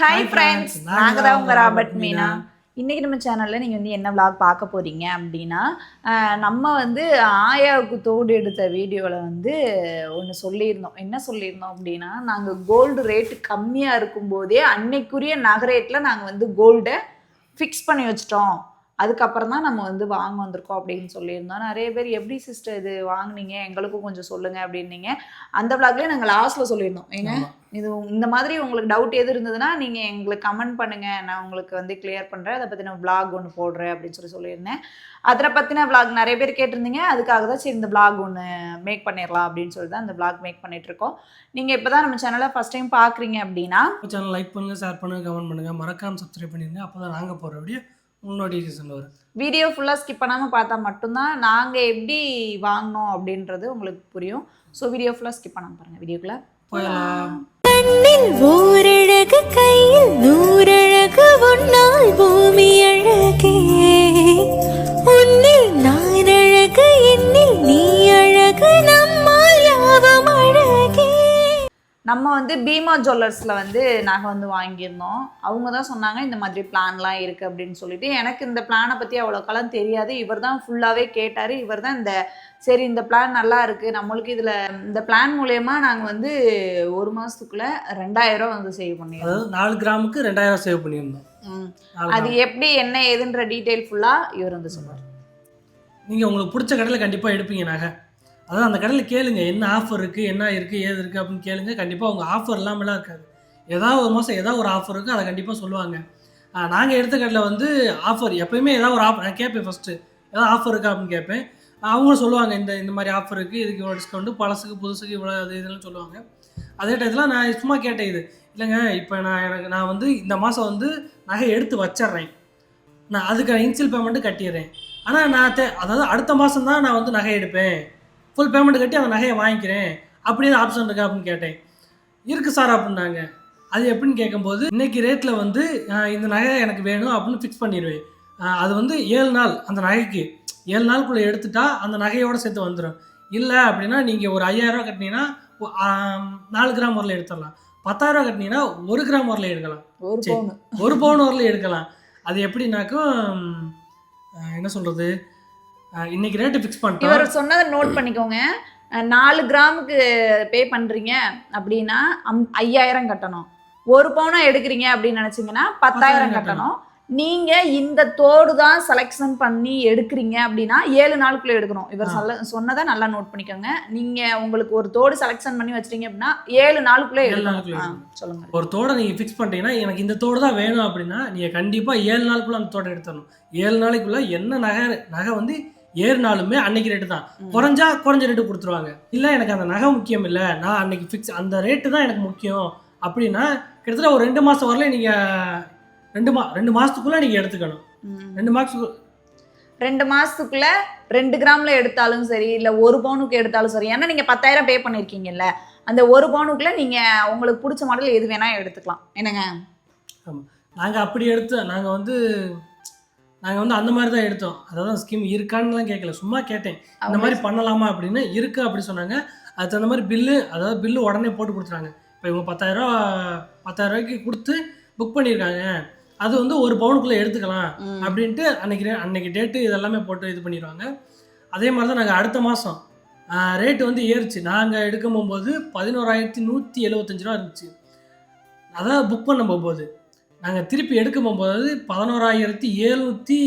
Hi friends நாங்கள் தான் உங்கள் ராபர்ட் மீனா. இன்றைக்கி நம்ம சேனலில் நீங்கள் வந்து என்ன vlog பார்க்க போகிறீங்க அப்படின்னா நம்ம வந்து ஆயாவுக்கு தோடு எடுத்த வீடியோவில் வந்து ஒன்று சொல்லியிருந்தோம். என்ன சொல்லியிருந்தோம் அப்படின்னா நாங்கள் கோல்டு ரேட்டு கம்மியாக இருக்கும்போதே அன்னைக்குரிய நகை ரேட்டில் நாங்கள் வந்து கோல்டை ஃபிக்ஸ் பண்ணி வச்சிட்டோம். அதுக்கப்புறம் தான் நம்ம வந்து வாங்க வந்திருக்கோம் அப்படின்னு சொல்லியிருந்தோம். நிறைய பேர் எப்படி சிஸ்டர் இது வாங்குனீங்க? எங்களுக்கும் கொஞ்சம் சொல்லுங்க அப்படின்னீங்க. அந்த விளாக்லேயே நாங்கள் லாஸ்ட்டில் சொல்லியிருந்தோம். ஏங்க ஆமா. இது இந்த மாதிரி உங்களுக்கு டவுட் எது இருந்ததுன்னா நீங்கள் எங்களுக்கு கமெண்ட் பண்ணுங்க. நான் உங்களுக்கு வந்து கிளியர் பண்ணுறேன் அதை பற்றின vlog ஒன்று போடுறேன் அப்படின்னு சொல்லி சொல்லியிருந்தேன். அதை பற்றின vlog நிறைய பேர் கேட்டிருந்தீங்க. அதுக்காக தான் சரி இந்த vlog ஒன்று மேக் பண்ணிடலாம் அப்படின்னு சொல்லி தான் இந்த vlog மேக் பண்ணிட்டு இருக்கோம். நீங்கள் இப்போ தான் நம்ம சேனலை ஃபஸ்ட் டைம் பார்க்குறீங்க அப்படின்னா சேனல் லைக் பண்ணுங்க ஷேர் பண்ணுங்க கமெண்ட் பண்ணுங்க. மறக்காம சப்ஸ்கிரைப் பண்ணிருங்க. அப்பதான் நாங்க போற வீடியோ உங்களுக்கு நோட்டிஃபிகேஷன் வரும் வீடியோ ஃபுல்லாக ஸ்கிப் பண்ணாமல் பார்த்தா மட்டும்தான் நாங்கள் எப்படி வாங்கினோம் அப்படின்றது உங்களுக்கு புரியும். ஸோ வீடியோ ஃபுல்லாக ஸ்கிப் பண்ணாமல் பாருங்கள் வீடியோக்குள்ளே. போயலாம் கண்ணில் ஓரழகு கையில் நூறழகு உன்னால் பூமி அழகே. நம்ம வந்து பீமா ஜுவல்லர்ஸில் வந்து நகை வந்து வாங்கியிருந்தோம். அவங்க தான் சொன்னாங்க இந்த மாதிரி பிளான்லாம் இருக்குது அப்படின்னு சொல்லிட்டு. எனக்கு இந்த பிளானை பற்றி அவ்வளோக்கெல்லாம் தெரியாது. இவர் தான் ஃபுல்லாகவே கேட்டார். இவர் தான் இந்த சரி இந்த பிளான் நல்லா இருக்குது நம்மளுக்கு இதில் இந்த பிளான் மூலயமா நாங்கள் வந்து ஒரு மாதத்துக்குள்ளே ரெண்டாயிரம் வந்து சேவ் அதாவது நாலு கிராமுக்கு ரெண்டாயிரம் சேவ் பண்ணியிருந்தோம். அது. எப்படி என்ன ஏதுன்ற டீட்டெயில் ஃபுல்லாக இவர் வந்து சொல்லுவார் நீங்க உங்களுக்கு பிடிச்ச கடையில் கண்டிப்பா எடுப்பீங்க நகை. அதாவது அந்த கடையில் கேளுங்க என்ன ஆஃபர் இருக்குது என்ன இருக்குது ஏது இருக்குது அப்படின்னு கேளுங்க. கண்டிப்பாக அவங்க ஆஃபர் இல்லாமலாம் இருக்காது. ஏதாவது ஒரு மாதம் ஏதாவது ஒரு ஆஃபர் இருக்கு அதை கண்டிப்பாக சொல்லுவாங்க. நாங்கள் எடுத்த கடையில் வந்து ஆஃபர் எப்பயுமே ஏதாவது ஒரு ஆஃபர் நான் கேட்பேன் ஃபஸ்ட்டு ஏதாவது ஆஃபர் இருக்கா அப்படின்னு கேட்பேன். அவங்களும் சொல்லுவாங்க இந்த இந்த மாதிரி ஆஃபர் இருக்குது இதுக்கு இவ்வளோ டிஸ்கவுண்ட் பழசுக்கு புதுசுக்கு இவ்வளோ அது இதெல்லாம் சொல்லுவாங்க. அதே டயத்தில் நான் சும்மா கேட்டேன் இது. இல்லைங்க இப்போ நான் எனக்கு நான் வந்து இந்த மாதம் வந்து நகை எடுத்து வச்சிடுறேன். நான் அதுக்கு இன்சியல் பேமெண்ட்டு கட்டிடுறேன். ஆனால் நான் தே அதாவது அடுத்த மாதம் தான் நான் வந்து நகை எடுப்பேன். ஃபுல் பேமெண்ட் கட்டி அந்த நகையை வாங்கிக்கிறேன். அப்படின்னு ஆப்ஷன் இருக்கா அப்படின்னு கேட்டேன். இருக்குது சார் அப்படின்னாங்க. அது எப்படின்னு கேட்கும்போது இன்னைக்கு ரேட்டில் வந்து இந்த நகை எனக்கு வேணும் அப்படின்னு ஃபிக்ஸ் பண்ணிடுவேன் அது வந்து ஏழு நாள் அந்த நகைக்கு. ஏழு நாளுக்குள்ளே எடுத்துட்டா அந்த நகையோட சேர்த்து வந்துடும் இல்லை அப்படின்னா நீங்கள் ஒரு ஐயாயிரரூவா கட்டினீங்கன்னா நாலு கிராம் வரல எடுத்துடலாம். பத்தாயிரரூவா கட்டினீங்கன்னா ஒரு கிராம் வரல எடுக்கலாம். ஒரு சரி. பவுன். ஒரு பவுன் வரல எடுக்கலாம். அது எப்படின்னாக்கும் என்ன சொல்கிறது இன்னைக்கு ரேட்டு ஃபிக்ஸ் பண்ணிட்டோம். இவர் சொன்னதை நோட் பண்ணிக்கோங்க. நாலு கிராமுக்கு பே பண்றீங்க அப்படின்னா அம்- ஐயாயிரம் கட்டணும். ஒரு பவுனா எடுக்கிறீங்க அப்படின்னு நினைச்சீங்கன்னா பத்தாயிரம் கட்டணும். நீங்க இந்த தோடு தான் செலெக்ஷன் பண்ணி எடுக்கிறீங்க அப்படின்னா ஏழு நாளுக்குள்ள எடுக்கணும். இவர். சொல்ல சொன்னதை நல்லா நோட் பண்ணிக்கோங்க. நீங்க உங்களுக்கு ஒரு தோடு செலெக்ஷன் பண்ணி வச்சிட்டீங்க அப்படின்னா ஏழு நாளுக்குள்ள ஏழு எடுக்கணும். நாளுக்குள்ள ஆ, எடுக்கணும். சொல்லுங்க. ஒரு தோடை நீங்கள் ஃபிக்ஸ் பண்ணிட்டீங்கன்னா எனக்கு இந்த தோடு தான் வேணும் அப்படின்னா நீங்கள் கண்டிப்பாக ஏழு நாளுக்குள்ள அந்த தோடை எடுத்துடணும். ஏழு நாளைக்குள்ள என்ன நகை நகை வந்து நாளுமே அன்னைக்கு ரேட்டு தான். குறைஞ்சா குறைஞ்ச ரேட்டு கொடுத்துருவாங்க. இல்லை எனக்கு அந்த நகை முக்கியம் இல்லை. நான் அன்னைக்கு ஃபிக்ஸ் அந்த ரேட்டு தான் எனக்கு முக்கியம். அப்படின்னா கிட்டத்தட்ட ஒரு ரெண்டு மாதம் வரல நீங்கள் ரெண்டு மா ரெண்டு மாதத்துக்குள்ளே நீங்கள் எடுத்துக்கணும். ரெண்டு மாதத்துக்கு ரெண்டு மாசத்துக்குள்ள ரெண்டு கிராம்ல எடுத்தாலும் சரி இல்ல ஒரு பவுனுக்கு எடுத்தாலும் சரி ஏன்னா நீங்க பத்தாயிரம் பே பண்ணிருக்கீங்கல்ல அந்த ஒரு பவுனுக்குள்ள நீங்க உங்களுக்கு பிடிச்ச மாடல் எது வேணா எடுத்துக்கலாம். என்னங்க? நாங்கள் அப்படி எடுத்து நாங்கள் வந்து நாங்கள் வந்து அந்த மாதிரி தான் எடுத்தோம். அதாவது ஸ்கீம் இருக்கான்னுலாம் கேட்கல சும்மா கேட்டேன். இந்த மாதிரி பண்ணலாமா அப்படின்னு? இருக்கு அப்படி சொன்னாங்க. அதுக்கு தகுந்த மாதிரி பில்லு அதாவது பில்லு உடனே போட்டு கொடுத்துறாங்க இப்போ இவங்க பத்தாயிரரூவா பத்தாயிரம் ரூபாய்க்கு கொடுத்து புக் பண்ணியிருக்காங்க. அது வந்து ஒரு பவுனுக்குள்ளே எடுத்துக்கலாம். அப்படின்ட்டு அன்னைக்கு அன்னைக்கு டேட்டு இதெல்லாமே போட்டு இது பண்ணிடுவாங்க. அதே மாதிரி தான் நாங்கள் அடுத்த மாதம் ரேட்டு வந்து ஏறுச்சு. நாங்கள் எடுக்கும் போகும்போது பதினோராயிரத்தி நூற்றி எழுபத்தஞ்சு ரூபா இருந்துச்சு. அதான் புக் பண்ண போகும்போது. நாங்கள் திருப்பி எடுக்க போகும்போது பதினோராயிரத்தி எழுநூற்றி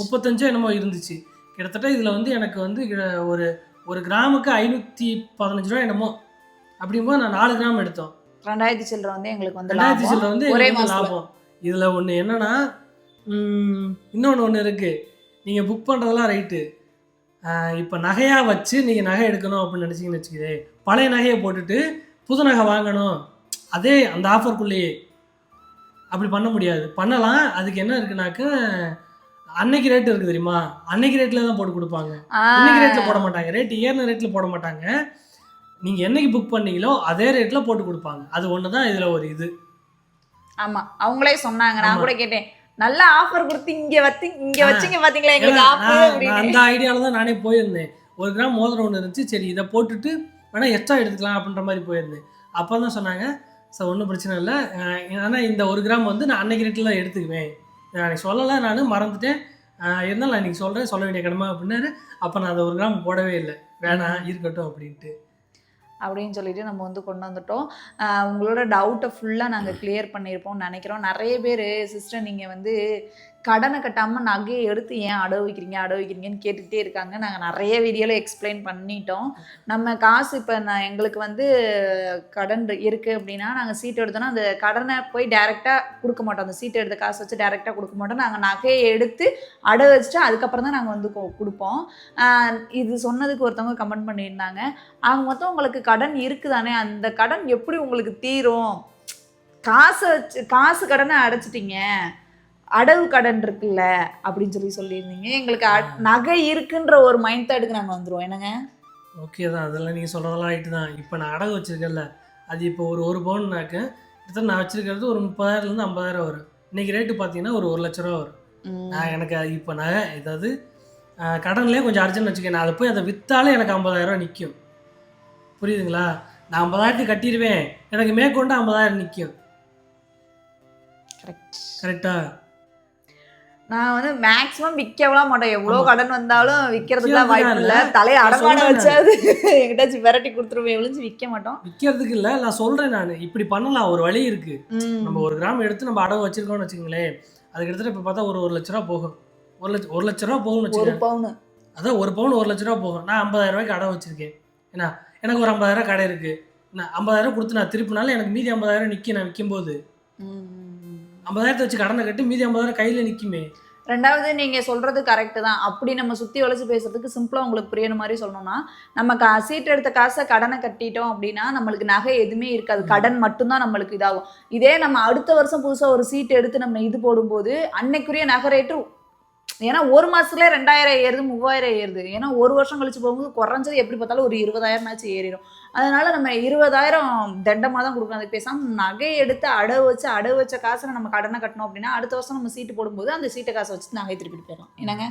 முப்பத்தஞ்சோ என்னமோ இருந்துச்சு. கிட்டத்தட்ட இதில் வந்து எனக்கு வந்து ஒரு ஒரு கிராமுக்கு ஐநூற்றி பதினஞ்சு ரூபா என்னமோ அப்படிங்கும்போது நான் நாலு கிராம் எடுத்தோம். ரெண்டாயிரத்தி சில்லறை வந்து எங்களுக்கு வந்து ரெண்டாயிரத்தி. சில்லற வந்து ஒரே. லாபம். இதில் ஒன்று என்னன்னா இன்னொன்று ஒன்று இருக்குது நீங்கள் புக் பண்ணுறதெல்லாம் ரைட்டு இப்போ நகையாக வச்சு நீங்கள் நகை எடுக்கணும் அப்படின்னு நினச்சிங்கன்னு வச்சுக்கிதே பழைய நகையை போட்டுட்டு புது நகை வாங்கணும். அதே அந்த ஆஃபருக்குள்ளேயே அப்படி பண்ண முடியாது. பண்ணலாம். அதுக்கு என்ன இருக்குனாக்க அன்னைக்கு ரேட் இருக்குது தெரியுமா? அன்னைக்கு ரேட்டில் தான் போட்டு கொடுப்பாங்க. ஆ, இன்னைக்கு ரேட்டில் போட மாட்டாங்க. ரேட் ஏறின ரேட்டில் போட மாட்டாங்க. நீங்கள் என்னைக்கு புக் பண்ணீங்களோ அதே ரேட்டில் போட்டு கொடுப்பாங்க. அது ஒன்று தான் இதில் ஒரு இது. ஆமா. அவங்களே சொன்னாங்க. நான். கூட கேட்டேன். நல்ல ஆஃபர் கொடுத்து இங்க வச்சு இங்க. வச்சீங்க பாத்தீங்களா? எங்களுக்கு ஆஃபர் அந்த ஐடியாவில் தான் நானே போயிருந்தேன். ஒரு கிராம் மோதிரம் ஒன்று இருந்துச்சு. சரி இதை போட்டுட்டு வேணா எக்ஸ்ட்ரா எடுத்துக்கலாம் அப்படின்ற மாதிரி போயிருந்தேன். அப்போ தான் சொன்னாங்க ஸோ ஒன்றும் பிரச்சனை இல்லை. ஆனால் இந்த ஒரு கிராம் வந்து நான் அன்னைக்கு ரேட்டில் தான் எடுத்துக்குவேன். நான் அன்னைக்கு சொல்லலை நான் மறந்துட்டேன். இருந்தாலும் நான் இன்னைக்கு சொல்கிறேன் சொல்ல வேண்டிய கடமை அப்படின்னாரு. அப்போ நான் அந்த ஒரு கிராம் போடவே இல்லை. வேணாம் இருக்கட்டும் அப்படின்ட்டு. அப்படின்னு சொல்லிட்டு நம்ம வந்து கொண்டு வந்துட்டோம். உங்களோட டவுட்டை ஃபுல்லாக நாங்கள் கிளியர் பண்ணியிருப்போம்னு நினைக்கிறோம். நிறைய பேர் சிஸ்டர் நீங்கள் வந்து கடனை கட்டாமல் நகையை எடுத்து ஏன் அட வைக்கிறீங்க அட வைக்கிறீங்கன்னு கேட்டுக்கிட்டே இருக்காங்க. நாங்கள் நிறைய வீடியோவில் எக்ஸ்பிளைன் பண்ணிட்டோம். நம்ம காசு இப்போ நான் எங்களுக்கு வந்து கடன் இருக்குது அப்படின்னா நாங்கள் சீட் எடுத்தோன்னா அந்த கடனை போய் டேரெக்டாக கொடுக்க மாட்டோம். அந்த சீட் எடுத்த காசு வச்சு டேரெக்டாக கொடுக்க மாட்டோம். நாங்கள் நகையை எடுத்து அட வச்சுட்டு அதுக்கப்புறம் தான் நாங்கள் வந்து கொ- கொடுப்போம். இது சொன்னதுக்கு ஒருத்தவங்க கமெண்ட் பண்ணியிருந்தாங்க. அவங்க மொத்தம் உங்களுக்கு கடன் இருக்குதானே? அந்த கடன் எப்படி உங்களுக்கு தீரும்? காசை வச்சு காசு கடனை அடைச்சிட்டிங்க. அடவு கடன் இருக்குல்ல அப்படின்னு சொல்லி சொல்லியிருந்தீங்க. எங்களுக்கு நகை இருக்குன்ற ஒரு மைண்ட் தாட்டுக்கு நாங்கள் வந்துருவோம். என்னங்க? ஓகே தான். அதெல்லாம் நீங்கள் சொல்கிறதெல்லாம் ரைட்டு தான். இப்போ நான் அடகு வச்சிருக்கேன்ல அது இப்போ ஒரு ஒரு பவுன்னாக்க கிட்டத்தட்ட நான் வச்சிருக்கிறது ஒரு முப்பதாயிரம்லேருந்து ஐம்பதாயிரம் வரும். இன்னைக்கு ரேட்டு பார்த்தீங்கன்னா ஒரு ஒரு லட்ச ரூபா வரும். நான் எனக்கு இப்போ நகை ஏதாவது கடன்லேயே கொஞ்சம் அர்ஜென்ட் வச்சுக்கேன் நான் அதை போய் அதை விற்றாலே எனக்கு ஐம்பதாயிரம் ரூபா நிற்கும் புரியுதுங்களா? நான் ஐம்பதாயிரத்துக்கு கட்டிடுவேன். எனக்கு மேற்கொண்டு ஐம்பதாயிரம் நிற்கும் கரெக்ட் கரெக்டா நான் வந்து மேக்ஸிமம் விற்கவலாம் மாட்டேன். எவ்வளோ. கடன் வந்தாலும் விற்கிறதுக்குலாம் வாய்ப்பு இல்லை. தலையை அடமான வச்சாது எங்கிட்டாச்சும் விரட்டி கொடுத்துருவேன். எவ்வளோச்சு விற்க மாட்டோம். விற்கிறதுக்கு இல்லை. நான் சொல்கிறேன் நான். இப்படி பண்ணலாம். ஒரு வழி இருக்குது. நம்ம ஒரு கிராம் எடுத்து நம்ம அடவு வச்சிருக்கோம்னு வச்சுக்கோங்களேன். அது கிட்டத்தட்ட இப்போ பார்த்தா ஒரு ஒரு லட்ச ரூபா போகும். ஒரு லட்ச ஒரு லட்ச ரூபா போகும்னு வச்சுக்கோங்க. பவுனு. அதான் ஒரு பவுன் ஒரு லட்ச ரூபா போகும். நான் ஐம்பதாயிரம் ரூபாய்க்கு அடவு வச்சிருக்கேன். ஏன்னா எனக்கு ஒரு ஐம்பதாயிரம் கடை இருக்குது நான் ஐம்பதாயிரம் கொடுத்து நான் திருப்பினாலும் எனக்கு மீதி ஐம்பதாயிரம் நிற்கி நான் விற்கும்போது ஐம்பதாயிரத்தை வச்சு கடனை கட்டி மீதி ஐம்பதாயிரம் கையில் நிற்குமே ரெண்டாவது நீங்க சொல்றது கரெக்ட் தான். அப்படி நம்ம சுத்தி வளைச்சு பேசுறதுக்கு சிம்பிளா உங்களுக்கு புரியணும் மாதிரி சொல்லணும்னா நம்ம கா சீட் எடுத்த காசை கடனை கட்டிட்டோம் அப்படின்னா நம்மளுக்கு நகை எதுவுமே இருக்காது. கடன் மட்டும்தான் நம்மளுக்கு இதாகும். இதே நம்ம அடுத்த வருஷம் புதுசா ஒரு சீட் எடுத்து நம்ம இது போடும்போது அன்னைக்குரிய நகை ரேட்டு ஏன்னா ஒரு மாசத்துல ரெண்டாயிரம் ஏறுது மூவாயிரம் ஏறுது. ஏன்னா ஒரு வருஷம் கழிச்சு போகும்போது குறைஞ்சது எப்படி பார்த்தாலும் ஒரு இருபதாயிரம்னாச்சும் ஏறிடும். அதனால நம்ம இருபதாயிரம் தண்டமாக தான் கொடுக்கணும். அதுக்கு பேசாமல் நகையை எடுத்து அடவு வச்சு அடவு வச்ச காசை நம்ம கடனை கட்டணும் அப்படின்னா அடுத்த வருஷம் நம்ம சீட்டு போடும்போது அந்த சீட்டை காசை வச்சு நகை திருப்பிட்டு போயிடலாம். என்னங்க?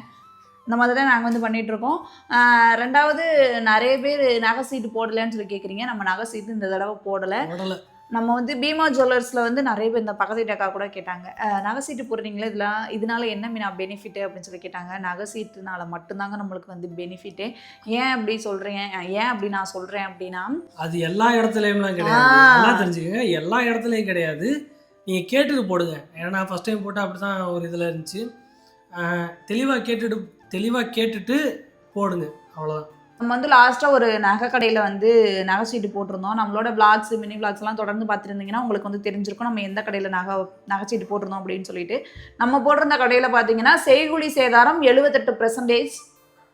இந்த மாதிரி தான் நாங்கள் வந்து பண்ணிட்டு இருக்கோம். ஆஹ் ரெண்டாவது நிறைய பேர் நகை சீட்டு போடலைன்னு சொல்லி கேட்குறீங்க நம்ம நகை சீட்டு இந்த தடவை போடலை. நம்ம வந்து பீமா ஜுவல்லர்ஸில் வந்து நிறைய பேர் இந்த பக்கத்து அக்கா கூட கேட்டாங்க. நகை சீட்டு போடுறீங்களே இதெல்லாம் இதனால என்ன மீனா பெனிஃபிட் அப்படின்னு சொல்லி கேட்டாங்க. நகை சீட்டுனால மட்டும்தாங்க நம்மளுக்கு வந்து பெனிஃபிட்டே ஏன் அப்படி சொல்கிறேன் ஏன் அப்படி நான் சொல்கிறேன் அப்படின்னா அது எல்லா இடத்துலையும்லாம் கிடையாது. நல்லா தெரிஞ்சுக்கங்க. எல்லா இடத்துலையும் கிடையாது. நீங்கள் கேட்டுட்டு போடுங்க. ஏன்னா நான் ஃபஸ்ட் டைம் போட்டால் அப்படி தான் ஒரு இதில் இருந்துச்சு. தெளிவாக கேட்டுட்டு தெளிவாக கேட்டுட்டு போடுங்க. அவ்வளோதான் நம்ம வந்து லாஸ்ட்டாக ஒரு நகை கடையில் வந்து நகை சீட்டு போட்டிருந்தோம். நம்மளோட பிளாக்ஸ் மினி பிளாக்ஸ்லாம் தொடர்ந்து பார்த்துருந்தீங்கன்னா உங்களுக்கு வந்து தெரிஞ்சிருக்கும். நம்ம எந்த கடையில் நகை நகை சீட்டு போட்டிருந்தோம் அப்படின்னு சொல்லிட்டு. நம்ம போட்டிருந்த கடையில் பார்த்தீங்கன்னா செய்குழி சேதாரம் எழுபத்தெட்டு பெர்சன்டேஜ்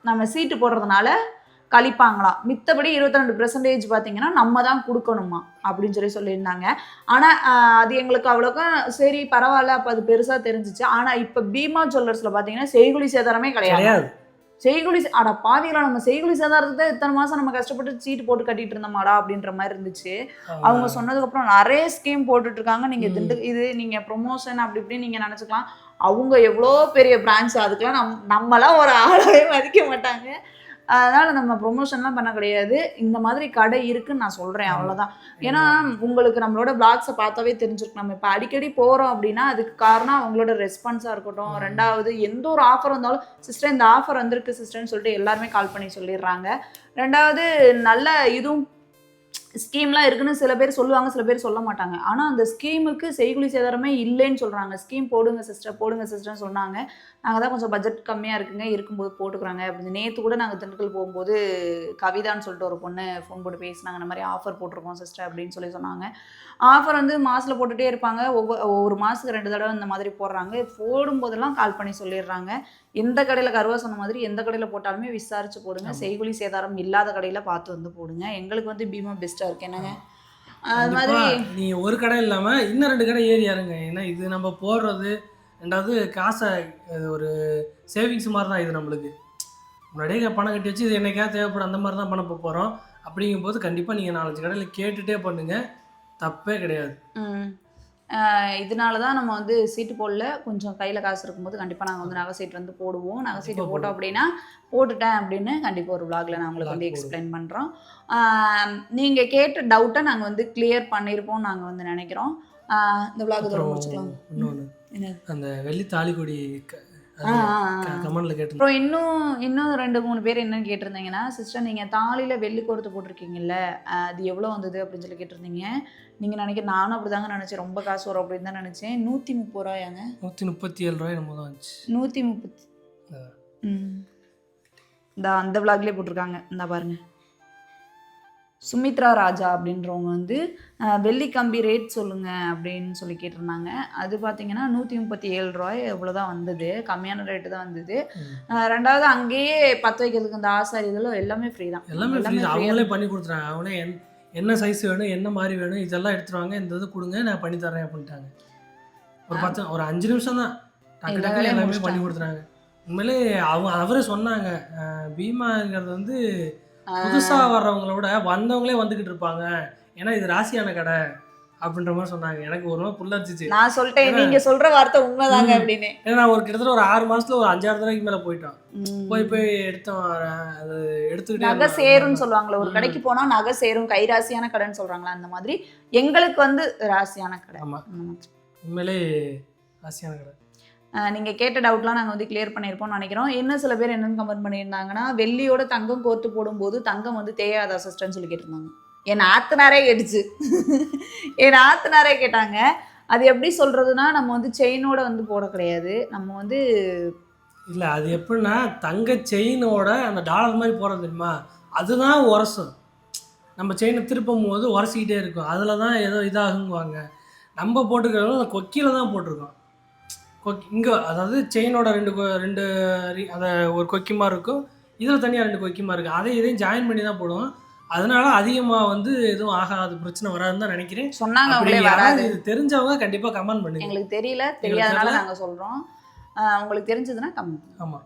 நம்ம சீட்டு போடுறதுனால கழிப்பாங்களாம். மித்தபடி இருபத்தி ரெண்டு பெர்சன்டேஜ் பார்த்தீங்கன்னா நம்ம தான் கொடுக்கணுமா அப்படின்னு சொல்லி சொல்லியிருந்தாங்க. ஆனால் அது எங்களுக்கு அவ்வளோக்கும் சரி பரவாயில்ல அப்போ அது பெருசாக தெரிஞ்சிச்சு. ஆனால் இப்போ பீமா ஜுவல்லர்ஸில் பார்த்தீங்கன்னா செய்குழி சேதாரமே கிடையாது. செய்குலி அட பாவிகளா நம்ம செய்குலி சேதாரத்துக்கு தான் இத்தனை மாசம் நம்ம கஷ்டப்பட்டு சீட்டு போட்டு கட்டிட்டு இருந்தோமாடா அப்படின்ற மாதிரி இருந்துச்சு. அவங்க சொன்னதுக்கு அப்புறம் நிறைய ஸ்கீம் போட்டுட்டு இருக்காங்க நீங்க ம். திண்டு இது நீங்க ப்ரொமோஷன் அப்படி இப்படி நீங்க நினைச்சுக்கலாம். அவங்க எவ்வளோ பெரிய பிரான்ச் அதுக்கெல்லாம் நம் நம்மளாம் ஒரு ஆளாவே மதிக்க மாட்டாங்க. அதனால நம்ம ப்ரொமோஷன்லாம் பண்ண கிடையாது. இந்த மாதிரி கடை இருக்குன்னு நான் சொல்றேன் அவ்வளவுதான். ஏன்னா உங்களுக்கு நம்மளோட பிளாக்ஸை பார்த்தாவே தெரிஞ்சிருக்கும். நம்ம இப்போ அடிக்கடி போகிறோம் அப்படின்னா அதுக்கு காரணம் அவங்களோட ரெஸ்பான்ஸாக இருக்கட்டும். ரெண்டாவது எந்த ஒரு ஆஃபர் வந்தாலும் சிஸ்டர் இந்த ஆஃபர் வந்திருக்கு சிஸ்டர்னு சொல்லிட்டு எல்லாருமே கால் பண்ணி சொல்லிடுறாங்க. ரெண்டாவது நல்ல இதுவும் ஸ்கீம்லாம் இருக்குன்னு சில பேர் சொல்லுவாங்க சில பேர் சொல்ல மாட்டாங்க. ஆனால் அந்த ஸ்கீமுக்கு செய்குலி சேதாரமே இல்லைன்னு சொல்கிறாங்க ஸ்கீம் போடுங்க சிஸ்டர் போடுங்க சிஸ்டர்னு சொன்னாங்க. நாங்கள் தான் கொஞ்சம் பட்ஜெட் கம்மியாக இருக்குங்க இருக்கும்போது போட்டுக்கிறாங்க அப்படின்னு. நேற்று கூட நாங்கள் திண்டுக்கல் போகும்போது கவிதான்னு சொல்லிட்டு ஒரு பொண்ணு ஃபோன் போட்டு பேசினாங்க. இந்த மாதிரி ஆஃபர் போட்டிருக்கோம் சிஸ்டர் அப்படின்னு சொல்லி சொன்னாங்க. ஆஃபர் வந்து மாதத்தில் போட்டுகிட்டே இருப்பாங்க. ஒவ்வொரு ஒரு மாதத்துக்கு ரெண்டு தடவை இந்த மாதிரி போடுறாங்க. போடும்போதெல்லாம் கால் பண்ணி சொல்லிடுறாங்க. எந்த கடையில் கருவா சொன்ன மாதிரி எந்த கடையில் போட்டாலுமே விசாரிச்சு போடுங்க. செய்குலி சேதாரம் இல்லாத கடையில் பார்த்து வந்து போடுங்க. எங்களுக்கு வந்து பீமா பெஸ்ட்டாக இருக்கு என்னங்க அது மாதிரி நீங்க ஒரு கடை இல்லாம இன்னும் ரெண்டு கடை ஏறி இறங்க ஏன்னா இது நம்ம போடுறது ரெண்டாவது காசை ஒரு சேவிங்ஸ் மாதிரி தான் இது நம்மளுக்கு. முன்னாடியே பணம் கட்டி வச்சு இது என்னைக்கா தேவைப்படும் அந்த மாதிரி தான் பண்ண போகிறோம் அப்படிங்கும்போது கண்டிப்பாக நீங்கள் நாலஞ்சு கடையில் கேட்டுட்டே பண்ணுங்க. தப்பே கிடையாது. இதனால தான் நம்ம வந்து சீட்டு போடல. கொஞ்சம் கையில் காசு இருக்கும்போது கண்டிப்பாக நாங்கள் வந்து நகை சீட்டு வந்து போடுவோம். நகை சீட்டு போட்டோம் அப்படின்னா போட்டுட்டேன் அப்படின்னு கண்டிப்பாக ஒரு vlogல நான் உங்களுக்கு வந்து எக்ஸ்பிளைன் பண்ணுறோம் நீங்கள் கேட்ட டவுட்டை நாங்கள் வந்து கிளியர் பண்ணியிருப்போம் நாங்கள் வந்து நினைக்கிறோம். இந்த அப்புறம் முடிச்சுக்கலாம். அந்த வெள்ளி தாலிகொடி. கமெண்ட்ல கேட்டு அப்புறம் இன்னும் இன்னும் ரெண்டு மூணு பேர் என்னன்னு கேட்டிருந்தீங்கன்னா சிஸ்டர் நீங்கள் தாலியில் வெள்ளி கோர்த்து போட்டிருக்கீங்கல்ல அது எவ்வளோ வந்தது அப்படின்னு சொல்லி கேட்டிருந்தீங்க. நீங்கள் நினைக்க நானும் அப்படி தாங்க நினச்சேன். ரொம்ப காசு வரும் அப்படின்னு தான் நினச்சேன். நூற்றி முப்பது ரூபாயாங்க. நூற்றி முப்பத்தி ஏழு ரூபாய் நம்ம தான் நூற்றி முப்பத்தி இந்த அந்த விளாக்லேயே போட்டிருக்காங்க. இந்த பாருங்க. சுமித்ரா ராஜா அப்படின்றவங்க வந்து வெள்ளி கம்பி ரேட் சொல்லுங்க அப்படின்னு சொல்லி கேட்டிருந்தாங்க. அது பார்த்தீங்கன்னா நூற்றி முப்பத்தி ஏழு ரூபாய் இவ்வளோதான் வந்தது. கம்மியான ரேட்டு தான் வந்தது. ரெண்டாவது அங்கேயே பற்ற வைக்கிறதுக்கு இந்த ஆசாரி இதெல்லாம் எல்லாமே ஃப்ரீ தான். எல்லாமே அவங்களே பண்ணி கொடுத்துறாங்க அவங்களே என் என்ன சைஸ் வேணும் என்ன மாதிரி வேணும் இதெல்லாம் எடுத்துருவாங்க இந்த இது கொடுங்க நான் பண்ணி தரேன் அப்படின்ட்டாங்க. ஒரு பத்து ஒரு அஞ்சு நிமிஷம் தான். டக்கு எல்லாமே. பண்ணி கொடுத்துறாங்க உண்மையிலே அவங்க அவரே சொன்னாங்க. பீமாங்கிறது வந்து அஹ், புதுசா வர்றவங்கள விட வந்தவங்களே வந்துகிட்டு இருப்பாங்க. ஏன்னா இது ராசியான கடை அப்படின்ற மாதிரி சொன்னாங்க. எனக்கு ஒரு நாள் புல்லரிச்சிச்சு. நான் சொல்லிட்டேன். நீங்க சொல்ற வார்த்தை உண்மைதாங்க. அப்படின்னு. ஏன்னா நான் ஒரு கிட்டத்தட்ட ஒரு ஆறு மாசத்துல ஒரு அஞ்சாறு தடவைக்கு மேல போயிட்டோம். போய் போய் எடுத்தோம் அது எடுத்துக்கிட்டே நகை. சேரும்னு சொல்லுவாங்களே ஒரு. கடைக்கு போனா நகை சேரும். கை ராசியான கடைன்னு சொல்றாங்களா அந்த மாதிரி எங்களுக்கு வந்து ராசியான கடை. ஆமா. உண்மையிலே ராசியான கடை. நீங்கள் கேட்ட டவுட்லாம் நாங்கள் வந்து கிளியர் பண்ணியிருப்போம்னு நினைக்கிறோம். என்ன சில பேர் என்னன்னு கமெண்ட் பண்ணியிருந்தாங்கன்னா வெள்ளியோட தங்கம் கோர்த்து போடும்போது தங்கம் வந்து தேயாத சிஸ்டர்னு சொல்லி கேட்டிருந்தாங்க என் ஆத்தனாரே கேட்டுச்சு. என் ஆத்துனாரே கேட்டாங்க. அது எப்படி சொல்கிறதுனா நம்ம வந்து செயினோட வந்து போட கிடையாது. நம்ம வந்து இல்லை அது எப்படின்னா தங்க செயினோட அந்த டாலர் மாதிரி போகிறது தெரியுமா? அதுதான் உரசும். நம்ம செயினை திருப்பும் போது உரசிக்கிட்டே இருக்கும். அதில் தான் ஏதோ இதாகுங்குவாங்க நம்ம போட்டுக்கிறது அந்த கொக்கியில தான் போட்டிருக்கோம். கொக்கி இங்கே அதாவது செயினோட ரெண்டு ரெண்டு அதை ஒரு கொக்கிமா இருக்கும் இதில் தனியாக ரெண்டு கொக்கிமா இருக்குது அதை இதையும் ஜாயின் பண்ணி தான் போடுவோம். அதனால அதிகமாக வந்து எதுவும் ஆகாது பிரச்சனை வராதுன்னு தான் நினைக்கிறேன். சொன்னாங்க வராது. இது தெரிஞ்சவங்க கண்டிப்பாக கமெண்ட் பண்ணுங்க. எங்களுக்கு தெரியல தெரியாதனால தெரியல. நாங்க சொல்றோம். அஹ் உங்களுக்கு தெரிஞ்சதுன்னா கமெண்ட் ஆமாம்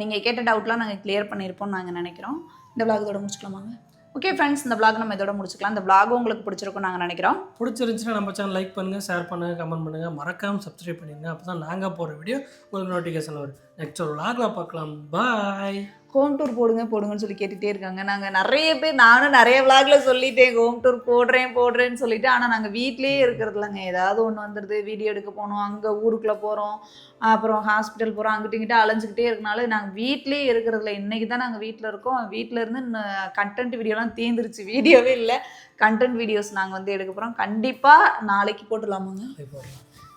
நீங்க கேட்ட டவுட்லாம் நாங்க கிளியர் பண்ணியிருப்போம்னு நாங்க நினைக்கிறோம். இந்த vlog இதோட முடிச்சுக்கலாமாங்க? ஓகே ஃப்ரெண்ட்ஸ் இந்த விளாக் நம்ம இதோட முடிச்சுக்கலாம். இந்த விளாக் உங்களுக்கு பிடிச்சிருக்கும் நாங்கள் நினைக்கிறோம். பிடிச்சிருந்துச்சுன்னா நம்ம சேனல் லைக் பண்ணுங்கள் ஷேர் பண்ணுங்கள் கமெண்ட் பண்ணுங்கள் மறக்காமல் சப்ஸ்கிரைப் பண்ணிடுங்க. அப்போ தான் நாங்கள் போகிற வீடியோ உங்களுக்கு நோட்டிஃபிகேஷன் வரும். நெக்ஸ்ட் ஒரு விளாகில் பார்க்கலாம். பாய் ஹோம் டூர் போடுங்க போடுங்கன்னு சொல்லி கேட்டுட்டே இருக்காங்க. நாங்க நிறைய பேர் நானும் நிறைய vlogல சொல்லிட்டேன். ஹோம் டூர் போடுறேன் போடுறேன்னு சொல்லிட்டு. ஆனா நாங்க வீட்லயே இருக்கிறது இல்லைங்க ஏதாவது ஒண்ணு வந்துடுது வீடியோ எடுக்க போனோம். அங்க ஊருக்குள்ள போறோம். அப்புறம் ஹாஸ்பிட்டல் போறோம். அங்கிட்ட இங்கிட்ட அலைஞ்சுக்கிட்டே இருக்கனால நாங்க வீட்லயே இருக்கிறதுல இன்னைக்கு தான் நாங்க வீட்ல இருக்கோம். வீட்ல இருந்து கண்டென்ட் வீடியோலாம் தீந்துருச்சு. வீடியோவே இல்லை. கண்டென்ட் வீடியோஸ் நாங்க வந்து எடுக்க போறோம். கண்டிப்பா நாளைக்கு போட்டுடலாமாங்க?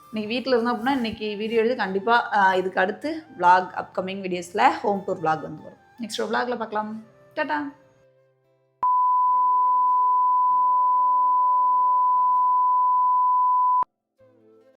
இன்னைக்கு வீட்டில் இருந்தோம் அப்படின்னா இன்னைக்கு வீடியோ எடுத்து கண்டிப்பாக இதுக்கு அடுத்து vlog அப்கமிங் வீடியோஸில் ஹோம் டூர் vlog வந்து வரும். நெக்ஸ்ட் ஒரு vlogல பார்க்கலாம் டாட்டா.